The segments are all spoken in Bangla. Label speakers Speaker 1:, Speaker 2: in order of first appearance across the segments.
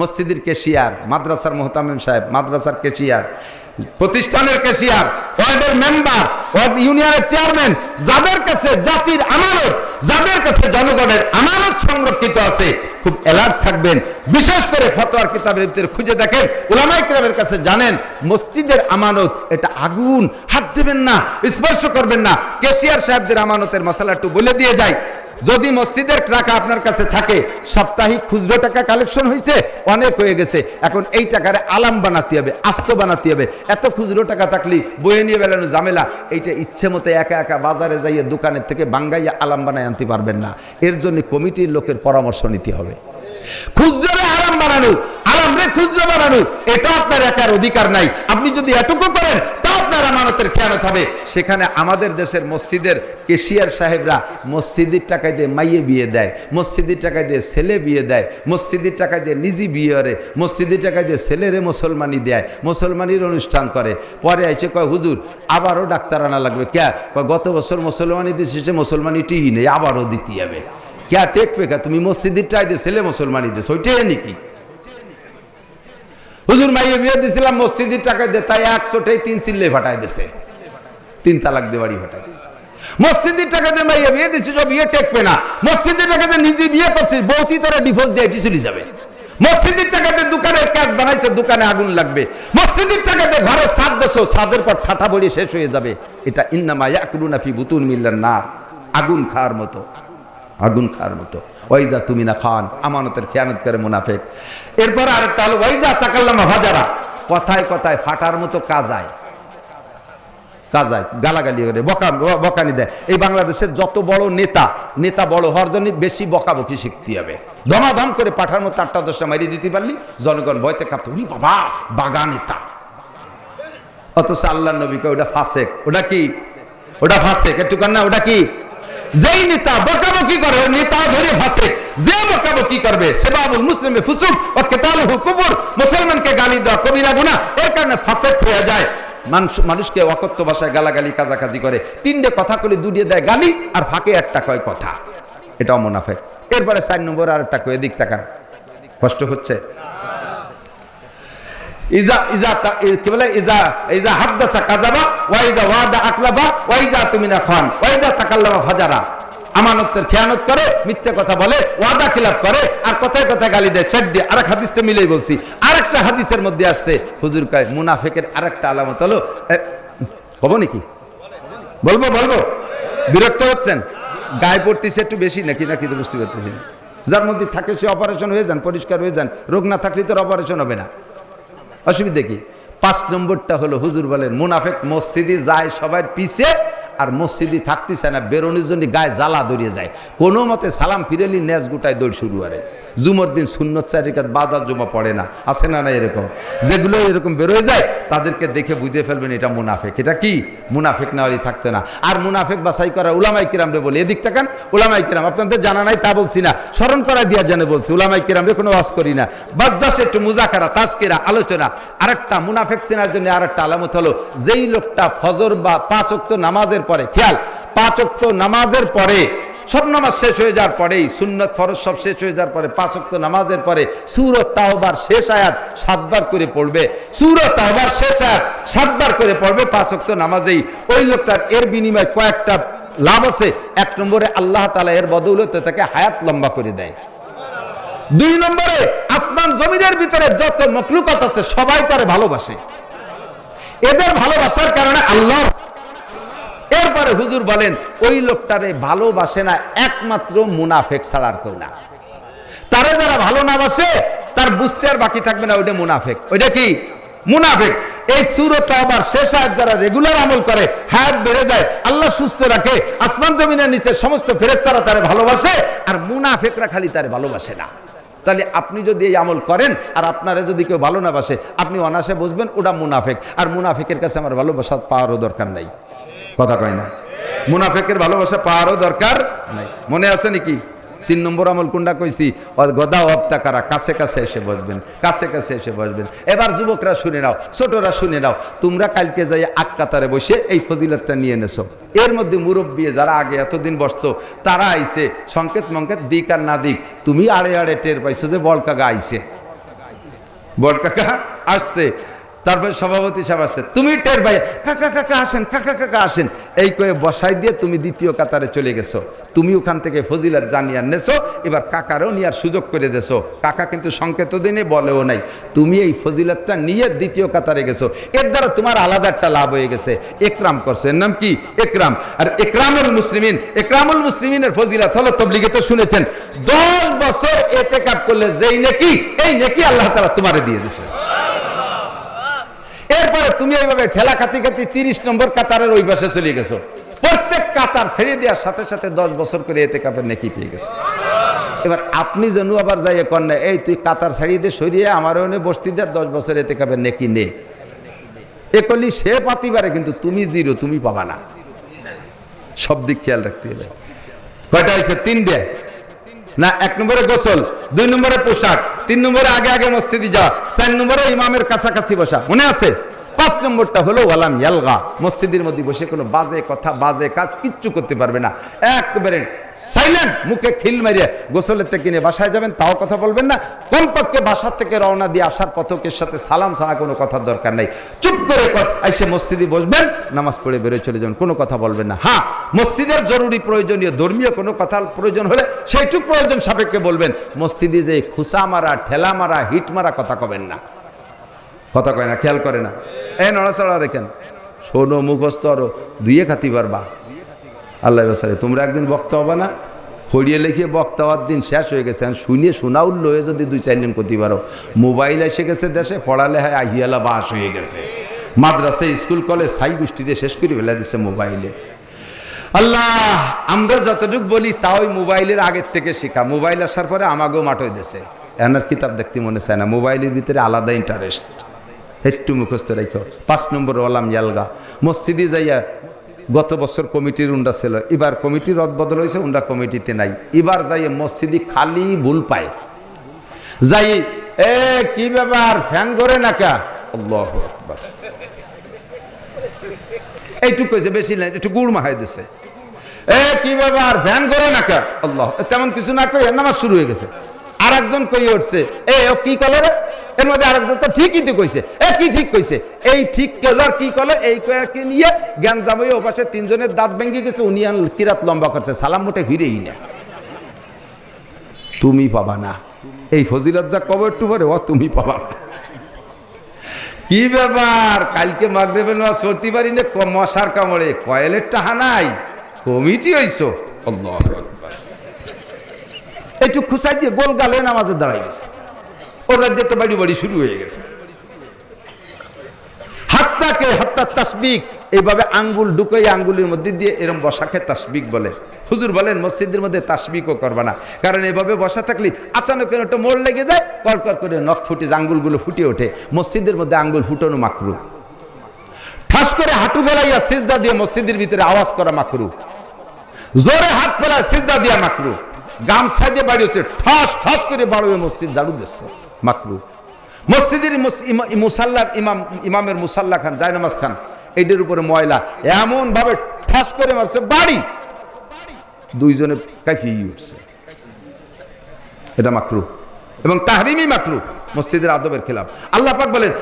Speaker 1: মসজিদের কেশিয়ার, মাদ্রাসার মোহতামিম সাহেব, মাদ্রাসার কেশিয়ার, প্রতিষ্ঠানের কেশিয়ার, ওয়ার্ডের মেম্বার, ওয়ার্ড ইউনিয়নের চেয়ারম্যান, যাদের কাছে জাতির আমানত, যাদের কাছে জনগণের আমানত সংরক্ষিত আছে, খুব অ্যালার্ট থাকবেন। বিশেষ করে ফতোয়ার কিতাবের খুঁজে দেখেন উলামাই কিতাবের কাছে জানেন, মসজিদের আমানত, এটা আগুন, হাত দেবেন না, স্পর্শ করবেন না। কেশিয়ার সাহেবদের আমানতের মশলা একটু বলে দিয়ে যায় যদি মসজিদের টাকা আপনার কাছে থাকে, সাপ্তাহিক খুচরো টাকা কালেকশন হয়েছে অনেক হয়ে গেছে। এখন এই টাকারে আলাম বানাতে হবে, আস্ত বানাতে হবে। এত খুচরো টাকা থাকলে বয়ে নিয়ে বেড়ানো ঝামেলা, এইটা ইচ্ছে মতো একা একা বাজারে যাইয়ে দোকানের থেকে বাঙ্গাইয়া আলাম বানায় আনতে পারবেন না। এর জন্য কমিটির লোকের পরামর্শ নিতে হবে। খুচরো আরাম বানানো আরাম রে খুচরো বানানো, এটা আপনার একার অধিকার নাই। আপনি যদি এটুকু করেন আমানতের খেয়ানত হবে। সেখানে আমাদের দেশের মসজিদের কেশিয়ার সাহেবরা মসজিদের টাকায় দিয়ে মাইয়ে বিয়ে দেয়, মসজিদের টাকায় দিয়ে ছেলে বিয়ে দেয়, মসজিদের টাকায় দিয়ে নিজে বিয়ে করে, মসজিদের টাকায় দিয়ে ছেলেরে মুসলমানি দেয়, মুসলমানির অনুষ্ঠান করে। পরে আইছে কয়, হুজুর, আবারও ডাক্তার আনা লাগবে। কে কয়, গত বছর মুসলমানি দিয়েছে সে মুসলমানি টিহি নেই, আবারও দিতে হবে। ক্যা? টেকবে কা তুমি মসজিদের চাই দিয়ে ছেলে মুসলমানি দিস ওইটাই নাকি? হুজুর মাইয়ে বিয়ে দিছিলাম, মসজিদের টাকা দিয়ে তাই একশোটাই তিন সিল্লে ফাটাই দিছে। তিন তালাক দিয়ে বাড়ি ফাটাই মসজিদের টাকা দিয়ে মাইয়ে বিয়ে দিছিস সব বিয়ে টেকবে না। মসজিদের টাকা দিয়ে নিজে বিয়ে করছিস বৌতি তোরা ডিভোর্স দিয়ে চলে যাবে। মসজিদের টাকাতে দোকানের কাজ বানাইছে, দোকানে আগুন লাগবে। মসজিদের টাকাতে ঘরে সাত দেশো সাদের পর ঠাটা বড়ি শেষ হয়ে যাবে। এটা ইন্নামা ইয়াকুলুনা ফি বুতুন মিল্লান না আগুন খাওয়ার মতো। আগুন খাওয়ার মতো। ওয়াইজা তুমি না খান, আমানতের খেয়ানত করে মুনাফেক। এরপর আরেকটা হলো, ওয়াইজা তাকাল্লামা ভাজারা কথায় কথায় ফাটার মতো কাজায়। কাজায়, গালাগালি করে, বকা, বকানি দেয়। এই বাংলাদেশের যত বড় নেতা নেতা বড় হওয়ার জন্য বেশি বকাবকি শিখতে হবে। ধমাধম করে পাঠার মতো আটটা দশটা মারিয়ে দিতে পারলি, জনগণ ভয়তে কাঁপতে, উনি বাবা, বাগা নেতা। অথচ আল্লাহ নবীকে ওটা ফাসেক। ওটা কি? ওটা ফাসেক। একটু না, ওটা কি? যেই নেতা বকাবকি করে নেতা ধরে ফাঁসে যে বকাবকি করবে সেবাবুল মুসলিমে ফুসুক ও কেতালুহু কুফর মুসলমানকে গালি দেওয়া কবিরা গুনাহ এর কারণে ফাসেক হয়ে যায়। মানুষ, মানুষকে অকথ্য ভাষায় গালাগালি, কাজাকাজি করে। তিনটে কথা কলে দুটিয়ে দেয় গালি, আর ফাঁকে একটা কয় কথা। এটাও মুনাফেক এরপরে চার নম্বর আর একটা কয়ে দিক তাকান। কষ্ট হচ্ছে? হাদিসের মধ্যে আসছে, হুজুর মুনাফেকের আলামত হলো নাকি? বলব বলব? বিরক্ত হচ্ছেন? গায়ে পড়তেছে একটু বেশি? নাকি নাকি বুঝতে পারতেছি যার মধ্যে থাকে সে অপারেশন হয়ে যান, পরিষ্কার হয়ে যান। রোগ না থাকলে তোর অপারেশন হবে না। অসুবিধা কি? পাঁচ নম্বরটা হলো হুজুর বলেন মুনাফেক মসজিদে যায় সবার পিছে আর মসজিদে থাকতেছে না, বেরোনির জন্য গায়ে জ্বালা দৌড়িয়ে যায়। কোনো মতে সালাম ফিরেলি নেজ গোটায় দৌড় শুরু করে। জুমর দিন সুন্নত চারিকাত বাদার জমা পড়ে না, আছে না না এরকম? যেগুলো এরকম বেরোয় যায়, তাদেরকে দেখে বুঝে ফেলবেন এটা মুনাফেক। এটা কি? মুনাফেক না হলে থাকতে না। আর মুনাফেক বাছাই করা উলামাই কিরাম রে বলে এদিক তাকান উলামাই কিরাম, আপনাদের জানা নাই তা বলছি না। স্মরণ করা দিয়া জানে বলছি উলামাই কিরাম রে কোনো ওয়াজ করি না। বাস জাস্ট একটু মুজাকারা, তাজকিরা, আলোচনা, আরেকটা মুনাফেক চেনার জন্য আরেকটা আলামত হলো, যেই লোকটা ফজর বা পাঁচ অক্ত নামাজের পরে, খেয়াল, পাঁচ অক্ত নামাজের পরে, সব নামাজ শেষ হয়ে যাওয়ার পরেই, সুন্নত ফরজ সব শেষ হয়ে যাওয়ার পরে, পাঁচ অক্ত নামাজের পরে সুরত তাওবার শেষ আয়াত সাতবার করে পড়বে। সুরত তাওবার শেষ আয়াত সাতবার করে পড়বে, পাঁচ অক্ত নামাজেই। ওই লোকটার এর বিনিময়ে কয়েকটা লাভ আছে। এক নম্বরে আল্লাহ তালা এর বদৌলতে তাকে হায়াত লম্বা করে দেয়। দুই নম্বরে আসমান জমিনের ভিতরে যত মখলুকত আছে, সবাই তারে ভালোবাসে। এদের ভালোবাসার কারণে আল্লাহ এরপরে হুজুর বলেন, ওই লোকটারে ভালোবাসে না, একমাত্র মুনাফেক ছাড়ার কেউ না। তারে যারা ভালো না বাসে, তার বুঝতে আর বাকি থাকবে না, ওইটা মুনাফেক। ওইটা কি? মুনাফেক। এই সুরত আবার শেষ আয়াত যারা রেগুলার আমল করে, হায়াত বেড়ে যায়, আল্লাহ সুস্থ রাখে, আসমান জমিনের নিচে সমস্ত ফেরেস্তারা তারে ভালোবাসে, আর মুনাফেকরা খালি তারে ভালোবাসে না। তাহলে আপনি যদি এই আমল করেন, আর আপনারা যদি কেউ ভালো না বাসে, আপনি অনাসে বুঝবেন, ওটা মুনাফেক। আর মুনাফেকের কাছে আমার ভালোবাসা পাওয়ারও দরকার নাই। কথা কয় না। মুনাফেকের ভালোবাসা পাওয়ারও দরকার নাই। মনে আছে নাকি? তিন নম্বর আমল কোনটা কইছি? গদা অবটা কারা কাছে কাছে এসে বসবেন, কাছে কাছে এসে বসবেন। এবার যুবকরা শুনে নাও, ছোটরা শুনে নাও, তোমরা কালকে যাই আক্কাতারে বসে এই ফজিলতটা নিয়ে নেছো। এর মধ্যে মুরব্বী যারা আগে এতদিন বসতো, তারা আইছে, সংকেত মঙ্কেত দিক আর না দিক, তুমি আড়ে আড়ে টের পাইছো যে বলকাগা আইছে। বড় কাকা আসছে। তারপরে সভাপতি সাহেব আসছে, তুমি টের ভাই কাকা কাকা আসেন কাকা কাকা আসেন। এই কয়ে বসাই দিয়ে তুমি দ্বিতীয় কাতারে চলে গেছো। তুমি ওখান থেকে ফজিলাত জানিয়ে নেছো, এবার কাকারও নেওয়ার সুযোগ করে দেছো। কাকা কিন্তু সংকেত দিনে বলেও নাই, তুমি এই ফজিলাতটা নিয়ে দ্বিতীয় কাতারে গেছো। এর দ্বারা তোমার আলাদা একটা লাভ হয়ে গেছে। একরাম করছ। এর নাম কি? একরাম। আর একরামুল মুসলিমিন, একরামুল মুসলিমিনের ফজিলাত হলো তবলিগে তো শুনেছেন, দশ বছর এতে করলে যেই নেকি, এই নেকি আল্লাহ তালা তোমারে দিয়ে দিছে। এরপরে তুমি এইভাবে ঠেলা খাতি খাতি তিরিশ নম্বর কাতারের ওই পাশে চলে গেছো। প্রত্যেক কাতার ছেড়ে দেওয়ার সাথে সাথে দশ বছর করে এতে কাপের নেকি পেয়ে গেছে। এবার আপনি যেন আবার যাইয়ে কন্যা এই তুই কাতার ছাড়িয়ে দিয়ে সরিয়ে আমার ওনে বসতি দেয় দশ বছর এতে কাপের নেকি নে। এ করলি সে পাতি পারে কিন্তু তুমি জিরো, তুমি পাবা না। সব দিক খেয়াল রাখতে হবে। কয়টা হয়েছে? তিনটে। না, এক নম্বরে গোসল, দুই নম্বরে পোশাক, তিন নম্বরে আগে আগে মসজিদে যাওয়া, চার নম্বরে ইমামের কাছাকাছি বসা, মনে আছে? পাঁচ নম্বরটা হলো, ওয়ালাম ইয়ালগা। মসজিদের মধ্যে বসে কোনো বাজে কথা, বাজে কাজ কিচ্ছু করতে পারবে না। একবারে সাইলেন্ট মুখে খিল মারিয়ে গোসলের থেকে কিনে বাসায় যাবেন, তাও কথা বলবেন না। কমপক্ষে বাসার থেকে রওনা দিয়ে আসার পথকের সাথে সালাম ছাড়া কোনো কথার দরকার নাই। চুপ করে, এসে মসজিদে বসবেন, নামাজ পড়ে বেরোয় চলে যাবেন, কোনো কথা বলবেন না। হ্যাঁ মসজিদের জরুরি প্রয়োজনীয়, ধর্মীয় কোনো কথার প্রয়োজন হলে সেইটুক প্রয়োজন সাপেক্ষে বলবেন। মসজিদে যে খুসা মারা, ঠেলা মারা, হিট মারা কথা কবেন না। কথা কয় না, খেয়াল করে না। এই নড়াচড়া রেখেন শোনো মুখস্থ আরও, দুইয়ে খাতি পারবা। আল্লাহ বাসারে, তোমরা একদিন বক্তা হবে না? খড়িয়ে লিখিয়ে বক্তা হওয়ার দিন শেষ হয়ে গেছে। শুনিয়ে শোনাও লয়ে যদি দুই, চার দিন করতে পারো। মোবাইল এসে গেছে দেশে, পড়ালে হয় আহিয়ালা বাস হয়ে গেছে। মাদ্রাসা, স্কুল, কলেজ, সাই গোষ্ঠীতে শেষ করে ফেলে দিছে মোবাইলে। আল্লাহ, আমরা যতটুকু বলি তা ওই মোবাইলের আগের থেকে শেখা। মোবাইল আসার পরে আমাকেও মাঠই দিছে এনার কিতাব দেখতে মনে চায় না। মোবাইলের ভিতরে আলাদা ইন্টারেস্ট একটু মুখস্থ রেখো পাঁচ নম্বর ওলাম ইয়ালগা। মসজিদে যাইয়া গত বছর কমিটির উন্ডা ছিল। এবার কমিটির রদ বদল হয়েছে, উন্ডা কমিটিতে নাই। এবার যাইয়ে মসজিদে খালি ভুল পায়। যাই, এ, কি ব্যাপার? ফ্যান করে না কা? আল্লাহু এইটুকু কইছে, বেশি নাই, একটু গুড় মাহাই দিছে। এ, কি ব্যাপার? ফ্যান করে না কা? আল্লাহ, তেমন কিছু না কই নামাজ শুরু হয়ে গেছে। আর একজন কই উঠছে? এ, ও কি কলে রে? এর মধ্যে আরেকজন তো ঠিকই তো কইছে। এ, কি ঠিক কইছে? এই ঠিক আর কি কলে? এই কয়েককে নিয়ে জ্ঞান জামাই ও পাশে তিনজনের দাঁত ভেঙে গেছে, উনি কিরাত লম্বা করছে। সালাম মোটে ফিরেই না। তুমি পাবা না। এই ফজিলত যা কবে একটু পরে, ও তুমি পাবা না। কি ব্যাপার? কালকে মাগরেবের নামাজ পড়তে পারি না? মশার কামড়ে। কয়েলের টাহা নাই। কমিটি হইছো? আল্লাহু। একটু খুসাই দিয়ে গোল গালে নামাজে দাঁড়াই গেছে। ওর রাজ্যে তো বাড়ি বাড়ি শুরু হয়ে গেছে। হাত্তাকে হাত্তা তাসবিক এইভাবে আঙ্গুল ঢুকাই আঙ্গুলের মধ্যে দিয়ে এরম বসাকে তাসবিক বলে। হুজুর বলেন, মসজিদের মধ্যে তাসবিকও করবা না। কারণ এভাবে বসা থাকলে আচানক একটা মোড় লেগে যায় কর করে নখ ফুটে, আঙ্গুলগুলো ফুটে ওঠে। মসজিদের মধ্যে আঙ্গুল ফুটানো মাকরু। ঠাস করে হাঁটু বেলাইয়া সিজদা দিয়ে মসজিদের ভিতরে আওয়াজ করা মাকরু। জোরে হাত ফেলা সিজদা দিয়া মাকরু। গামছা দিয়ে বাড়ি হচ্ছে। ঠাস ঠাস করে বাড়বে মসজিদ ঝাড়ু দিচ্ছে। মাকরু মসজিদের মুস- মুসাল্লার ইমাম, ইমামের মুসাল্লা খান, জায়নামাজ খান, এইটার উপরে ময়লা। এমন ভাবে ঠাস করে মারছে, বাড়ি। দুইজনে কাইফিয়ে উঠছে। এটা মাকরু এবং তাহরিমি মাকরু মসজিদের আদবের খেলাফ। আল্লাহ পাক বলেন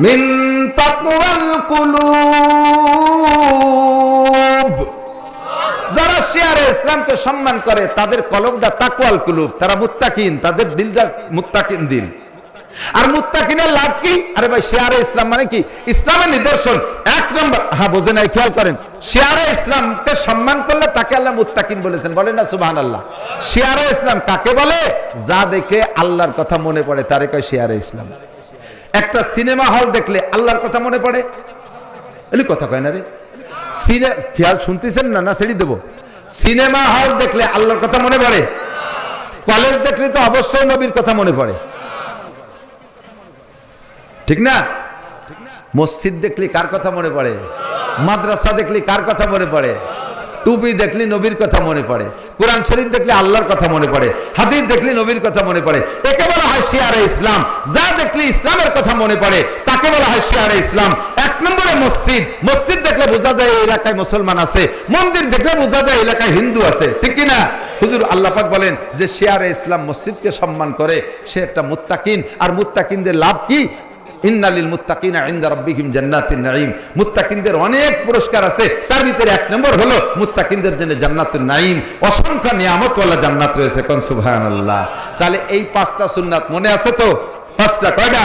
Speaker 1: মিন তাকওয়াল কুলুব। ইসলামকে সম্মান করে, তাদের কলমটা তাকওয়াল কুলুব। তারা মুত্তাকিন, তাদের দিলটা মুত্তাকিন দিল। আর মুত্তাকিনের লাভ কি? আরে ভাই, শেয়ারে ইসলাম মানে কি? ইসলামের নিদর্শন। এক নম্বর হ্যাঁ বোঝে নাই, খেয়াল করেন। শেয়ারে ইসলামকে সম্মান করলে তাকে আল্লাহ মুত্তাকিন বলেছেন। বলেন না সুবহান আল্লাহ শেয়ারে ইসলাম কাকে বলে? যা দেখে আল্লাহর কথা মনে পড়ে, তারে কয় শেয়ারে ইসলাম। একটা সিনেমা হল দেখলে আল্লাহর কথা মনে পড়ে? এলি কথা কয় না রে। সিনে খেয়াল শুনতেছেন না? না, ছেড়ে দেবো। সিনেমা হল দেখলে আল্লাহর কথা মনে পড়ে? কলেজ দেখলে তো অবশ্যই নবীর কথা মনে পড়ে। ঠিক না? মসজিদ দেখলি কার কথা মনে পড়ে? মাদ্রাসা দেখলি কার কথা মনে পড়ে? টুপি দেখলি নবীর কথা মনে পড়ে। কোরআন শরীফ দেখলে আল্লাহর কথা মনে পড়ে। হাদিস দেখলি নবীর কথা মনে পড়ে। একে বলা হয় শিয়ারে ইসলাম। যা দেখলি ইসলামের কথা মনে পড়ে, তাকে বলা হয় শিয়ারে ইসলাম। নম্বরে মসজিদ। মসজিদ দেখলে বোঝা যায় এই এলাকায় মুসলমান আছে। মন্দির দেখলে বোঝা যায় এলাকায় হিন্দু আছে। ঠিক কি না হুজুর আল্লাপাক বলেন যে শেয়ারে ইসলাম মসজিদকে সম্মান করে, সে একটা মুত্তাকিন। আর মুত্তাকিনদের লাভ কি? ইন্নালিল মুত্তাকিনা ইনদা রাব্বিহিম নাঈম। মুত্তাকিনদের অনেক পুরস্কার আছে। তার ভিতরে এক নম্বর হলো মুত্তাকিনদের জন্য জান্নাতুন নাঈম। অসংখ্য জান্নাত রয়েছে কোন সুবহানাল্লাহ। তাহলে এই পাঁচটা সুন্নাত মনে আছে তো? পাঁচটা কয়টা?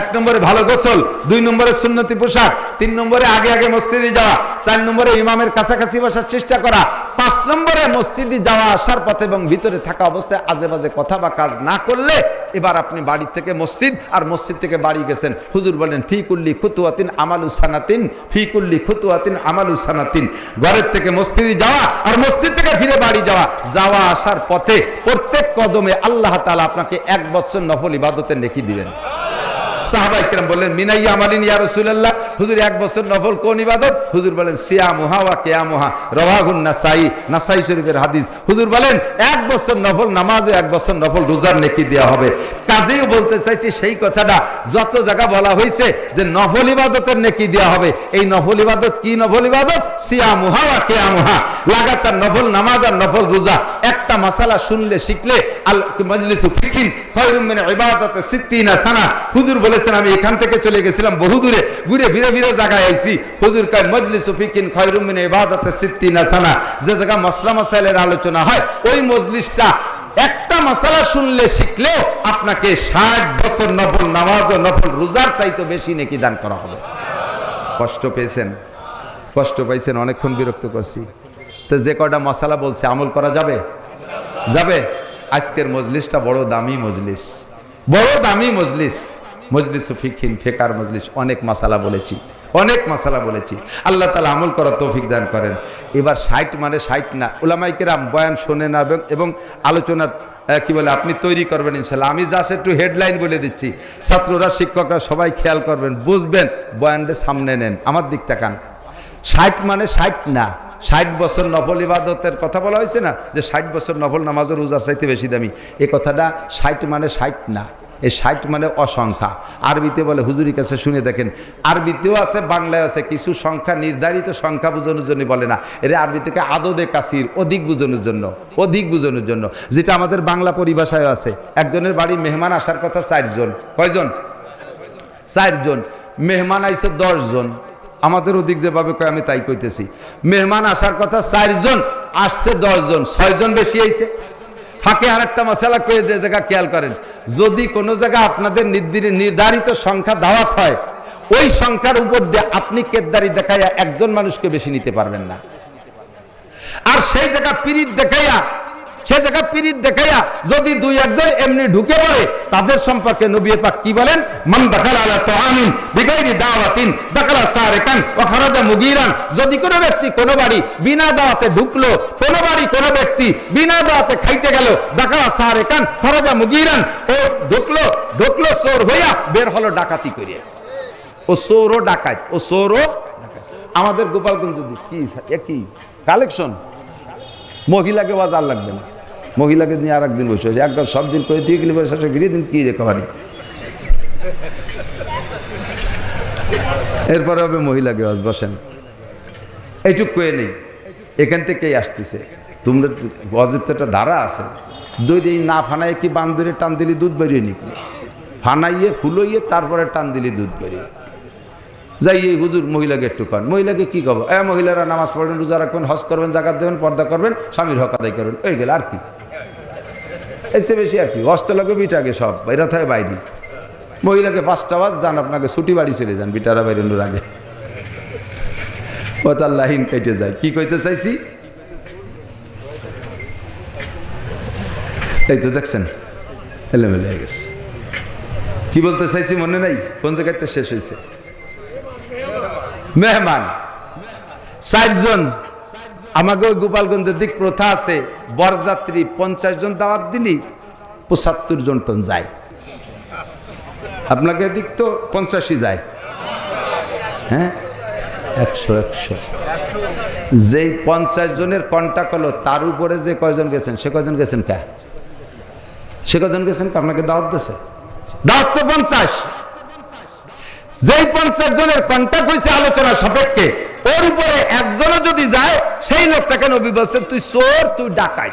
Speaker 1: এক নম্বরে ভালো গোসল, দুই নম্বরে সুন্নতি পোশাক, তিন নম্বরে আগে আগে মসজিদে যাওয়া, চার নম্বরে ইমামের কাছাকাছি বসার চেষ্টা করা, পাঁচ নম্বরে মসজিদে যাওয়া, আসার পথে এবং ভিতরে থাকা অবস্থায় আজে বাজে কথা বা কাজ না করলে এবার আপনি বাড়ি থেকে মসজিদ আর মসজিদ থেকে বাড়ি গেছেন। হুজুর বলেন, ফিকুল্লি খুতুয়াতিন আমালু সানাতিন, ফিকুল্লি খুতুয়াতিন আমালু সানাতিন। ঘরের থেকে মসজিদে যাওয়া আর মসজিদ থেকে ফিরে বাড়ি যাওয়া যাওয়া আসার পথে প্রত্যেক কদমে আল্লাহ তাআলা আপনাকে এক বছর নফল ইবাদতের নেকি দিবেন। সাহাবা ইকরাম বললেন মিনাইয়া আমালিন ইয়া রাসূলুল্লাহ। হুজুর, এক বছর নফল কোন ইবাদত? হুজুর বলেন, সিয়ামুহা ওয়া কিয়ামুহা। রাওয়াহুন নাসাই নাসাই শরীফের হাদিস। হুজুর বলেন, এক বছর নফল নামাজ ও এক বছর নফল রোজার নেকি দেওয়া হবে। কাজেও বলতে চাইছি সেই কথাটা, যত জায়গা বলা হয়েছে যে নফল ইবাদতের নেকি দেওয়া হবে, এই নফল ইবাদত কি নফল ইবাদত? সিয়ামুহা ওয়া কিয়ামুহা। লাগাতার নফল নামাজ আর নফল রোজা। একটা মাসালা শুনলে, শিখলে আল মজলিসু ফিকিন খায়রুম মিন ইবাদাতি সিত্তিনা সানা। হুজুর বলেছেন, আমি এখান থেকে চলে গেছিলাম বহু দূরে। ঘুরে ফিরে ফিরে জায়গায় আইছি। হুজুর কয়, মজলিসু ফিকিন খায়রুম মিন ইবাদাতি সিত্তিনা সানা। যে জায়গা মাসলা মাসাইলের আলোচনা হয়, ওই মজলিসটা একটা মাসালা শুনলে শিখলেও আপনাকে ষাট বছর নফল নামাজ ও নফল রোজার চাইতে বেশি নেকি দান করা হবে। কষ্ট পেয়েছেন? কষ্ট পাইছেন? অনেকক্ষণ বিরক্ত করছি। তো যে কটা মশালা বলছে, আমল করা যাবে? যাবে? আজকের মজলিসটা বড় দামি মজলিস। বড় দামি মজলিস। মজলিস ফিকিন ফেকার মজলিস, অনেক মশালা বলেছি। অনেক মশালা বলেছি। আল্লাহ তালা আমল করার তৌফিক দান করেন। এবার ষাট মানে ষাট না। ওলামাইকেরাম বয়ান শোনেন না এবং- আলোচনার কি বলে, আপনি তৈরি করবেন ইনশাল্লাহ আমি জাস্ট একটু হেডলাইন বলে দিচ্ছি। ছাত্ররা, শিক্ষকরা সবাই খেয়াল করবেন, বুঝবেন বয়ানদের সামনে নেন। আমার দিক তাকান ষাট মানে ষাট না। ষাট বছর নফল ইবাদতের কথা বলা হয়েছে না, যে ষাট বছর নফল নামাজের রোজার চাইতে বেশি দামি। এ কথাটা ষাট মানে ষাট না এই ষাট মানে অসংখ্যা। আরবিতে বলে হুজুরি কাছে শুনে দেখেন, আরবিতেও আছে বাংলায় আছে, কিছু সংখ্যা নির্ধারিত সংখ্যা বোঝানোর জন্য বলে না। এর আরবি থেকে আদদে কাসির, অধিক বোঝানোর জন্য, অধিক বোঝানোর জন্য। যেটা আমাদের বাংলা পরিভাষায় আছে, একজনের বাড়ি মেহমান আসার কথা চারজন, কয়জন? চারজন। মেহমান আইছে দশজন। আমাদের ওদিক যেভাবে কয়, আমি তাই কইতেছি। মেহমান আসার কথা চারজন, আসছে দশজন, ছয়জন বেশি আইছে। ফাঁকে আরেকটা মশালা কয়ে যে জায়গা খেয়াল করেন, যদি কোনো জায়গা আপনাদের নির্ধারিত সংখ্যা দাওয়াত হয়, ওই সংখ্যার উপর দিয়ে আপনি কেদারি দেখাইয়া একজন মানুষকে বেশি নিতে পারবেন না। আর সেই জায়গা পিরিত দেখাইয়া সে জায়গা পিরিত দেখাইয়া যদি দুই একজন এমনি ঢুকে পড়ে, তাদের সম্পর্কে নবী পাক কি বলেন? মান দাখালা আলা তাআমিন বিগাইরি দাওয়াতিন, দাখালা সারিকান ওয়া খারাজা মুগিরান। যদি কোনো ব্যক্তি কোনো বাড়ি বিনা দাওয়াতে ঢুকলো, কোনো বাড়ি কোনো ব্যক্তি বিনা দাওয়াতে খাইতে গেল, দাখালা সারিকান, খারাজা মুগিরান, ও ঢুকলো ঢুকলো চোর হইয়া বের হলো ডাকাতি করিয়া। ও চোরও ডাকাত, ও চোরও আমাদের গোপালগঞ্জ কি কালেকশন? মহিলাকে বাজার লাগবে না। মহিলাকে নিয়ে আর একদিন বসে আছে। একদম সব দিন করে দিয়ে গেলে বসে ফিরিয়ে দিন কি রেখা পারি এরপরে হবে মহিলাকে বাস বসেন। এইটুক কয়ে নেই। এখান থেকেই আসতেছে। তোমরা তো একটা ধারা আছে। দই এই না ফানায় কি বান ধরে টান দিলে দুধ বেরিয়ে নিকি? ফানাইয়ে, ফুলইয়ে, তারপরে টান দিলে দুধ বেরিয়ে। যাই, এই হুজুর মহিলাকে একটু কন। মহিলাকে কি কব? এ মহিলারা নামাজ পড়বেন, রোজা রাখবেন, হজ করবেন, জাকাত দেবেন, পর্দা করবেন, স্বামীর হক আদায় করবেন। এই গেল আর কি। এসে বেশি আর কি। লাগে বিটাকে সব, বাইরা থাকে বাইরে। মহিলাকে পাঁচটা বাজ যান আপনাকে ছুটি বাড়ি চলে যান, বিটারা বাইরেন্ডুর আগে। ও তার লাইন কেটে যায়। কি কইতে চাইছি? এই তো দেখছেন, এলোমেলো হয়ে গেছে। কি বলতে চাইছি মনে নাই? কোন জায়গাতে শেষ হয়েছে মেহমান, চারজন আমাকে ওই গোপালগঞ্জের দিক প্রথা আছে, বরযাত্রী পঞ্চাশ জন দাওয়াত দিলি, পঁচাত্তর জন টন যায়। আপনাকে দিক তো পঞ্চাশই যায়। হ্যাঁ? একশো একশো। যেই পঞ্চাশ জনের কন্ট্যাক্ট হলো, তার উপরে যে কয়জন গেছেন, সে কয়জন গেছেন কে? সে কয়জন গেছেন আপনাকে দাওয়াত দিয়েছে দাওয়াত তো পঞ্চাশ। যেই পঞ্চাশ জনের কন্ট্যাক্ট হয়েছে আলোচনা সাপেক্ষে ওর উপরে একজনও যদি যায় সেই লোকটাকে নবী বলছেন তুই চোর তুই ডাকাই